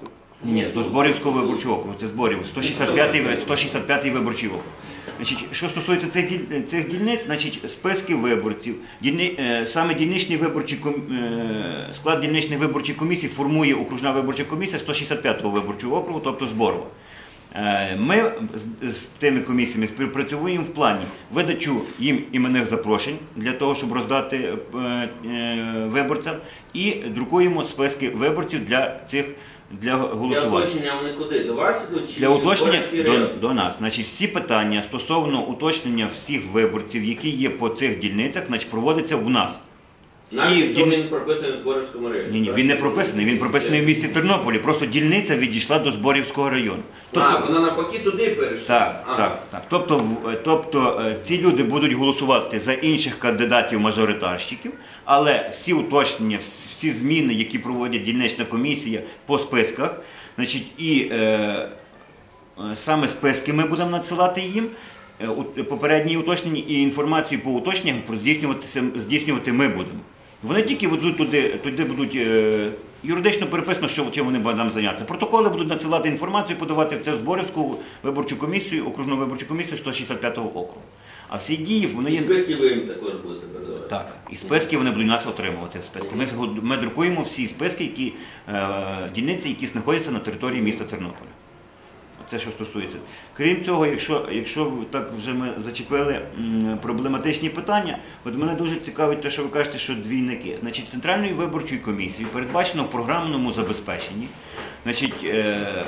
Так? Ні, до Зборівського виборчого округу, це зборів, 165-й ви- 165-й виборчий округ. Значить, що стосується цих, цих дільниць, значить, списки виборців, дільни, е, саме дільничний виборчий е, склад дільничних виборчих комісій формує окружна виборча комісія 165-го виборчого округу, тобто зборова. Е, Ми з, тими комісіями співпрацюємо в плані видачу їм іменних запрошень для того, щоб роздати е, е, виборцям, і друкуємо списки виборців для цих для Для голосування. уточнення вони куди? До вас ідуть чи Для уточнення до, до нас. Значить, всі питання стосовно уточнення всіх виборців, які є по цих дільницях, значить, проводиться у нас. Навіть якщо він прописаний в Зборівському районі. Ні, ні, він не прописаний, він прописаний в місті Тернополі. Просто дільниця відійшла до Зборівського району. А, вона навпаки туди перейшла? Так, Ага. так, так. Тобто, в- е, тобто е, ці люди будуть голосувати за інших кандидатів-мажоритарщиків, але всі уточнення, вс- всі зміни, які проводять дільнична комісія по списках, значить, і е, е, саме списки ми будемо надсилати їм. е, у- Попередні уточнення і інформацію по уточненням про здійснюватися здійснювати ми будемо. Вони тільки ведуть туди, туди будуть е, юридично переписано, що чим вони будуть нам зайнятися. Протоколи будуть надсилати інформацію, подавати це в Зборівську виборчу комісію, окружну виборчу комісію 165 округу. А всі дії вони І є. списки ви їм також будете передавати? Так, і списки вони будуть нас отримувати. в Списки. Ми, ми друкуємо всі списки, які е, дільниці, які знаходяться на території міста Тернополя. Це що стосується. Крім цього, якщо, якщо так вже ми зачепили проблематичні питання, от мене дуже цікавить те, що ви кажете, що двійники. Значить, Центральною виборчою комісією передбачено в програмному забезпеченні значить, е,